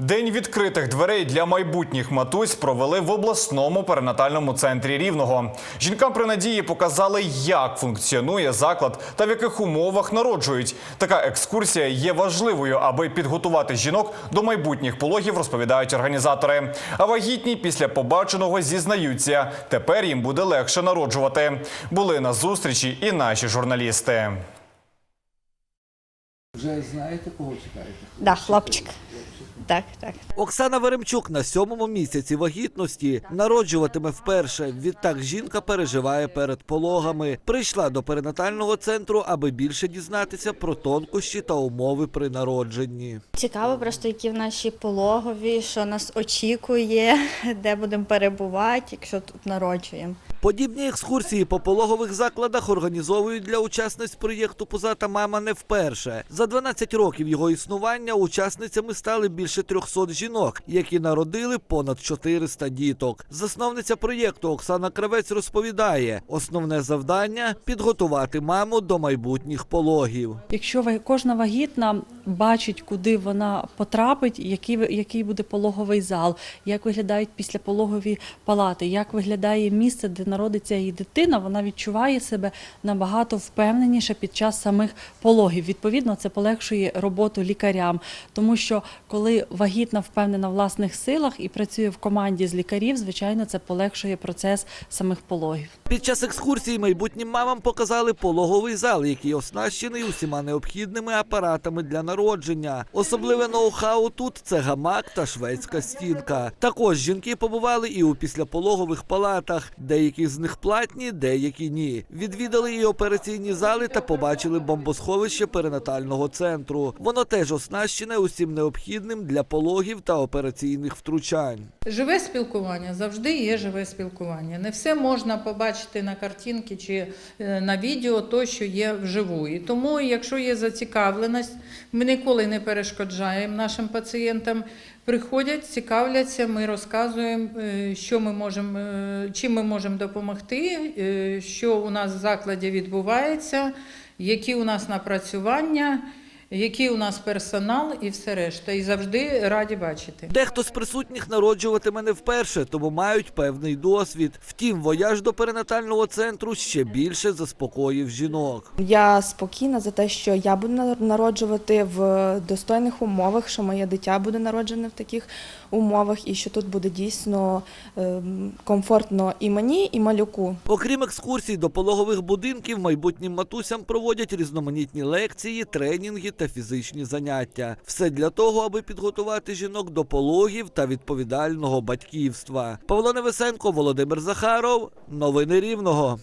День відкритих дверей для майбутніх матусь провели в обласному перинатальному центрі Рівного. Жінкам при надії показали, як функціонує заклад та в яких умовах народжують. Така екскурсія є важливою, аби підготувати жінок до майбутніх пологів, розповідають організатори. А вагітні після побаченого зізнаються, тепер їм буде легше народжувати. Були на зустрічі і наші журналісти. Вже знаєте, кого чекаєте? Да, хлопчик. Так, так. Оксана Веремчук на сьомому місяці вагітності народжуватиме вперше. Відтак жінка переживає перед пологами. Прийшла до перинатального центру, аби більше дізнатися про тонкощі та умови при народженні. Цікаво просто, які в наші пологові, що нас очікує, де будемо перебувати, якщо тут народжуємо. Подібні екскурсії по пологових закладах організовують для учасниць проєкту Позата мама не вперше. За 12 років його існування учасницями стали більше 300 жінок, які народили понад 400 діток. Засновниця проєкту Оксана Кравець розповідає: основне завдання підготувати маму до майбутніх пологів. Якщо кожна вагітна бачить, куди вона потрапить, який, який буде пологовий зал, як виглядають післяпологові палати, як виглядає місце, де народиться її дитина, вона відчуває себе набагато впевненіше під час самих пологів. Відповідно, це полегшує роботу лікарям, тому що коли вагітна впевнена в власних силах і працює в команді з лікарів, звичайно, це полегшує процес самих пологів. Під час екскурсії майбутнім мамам показали пологовий зал, який оснащений усіма необхідними апаратами для народження. Особливе ноу-хау тут це гамак та шведська стінка. Також жінки побували і у післяпологових палатах. Деякі з них платні, деякі ні. Відвідали і операційні зали та побачили бомбосховище перинатального центру. Воно теж оснащене усім необхідним для пологів та операційних втручань. Живе спілкування завжди є живе спілкування. Не все можна побачити на картинці чи е, на відео, то що є вживу. І тому, якщо є зацікавленість, ми ніколи не перешкоджаємо нашим пацієнтам. Приходять, цікавляться, ми розказуємо, е, що ми можемо, е, чим ми можемо допомогти, е, що у нас в закладі відбувається, які у нас напрацювання, який у нас персонал і все решта. І завжди раді бачити. Дехто з присутніх народжуватиме не вперше, тому мають певний досвід. Втім, вояж до перинатального центру ще більше заспокоїв жінок. Я спокійна за те, що я буду на- народжувати в достойних умовах, що моє дитя буде народжене в таких умовах, і що тут буде дійсно ем, комфортно і мені, і малюку. Окрім екскурсій до пологових будинків, майбутнім матусям проводять різноманітні лекції, тренінги та фізичні заняття. Все для того, аби підготувати жінок до пологів та відповідального батьківства. Павло Невесенко, Володимир Захаров. Новини Рівного.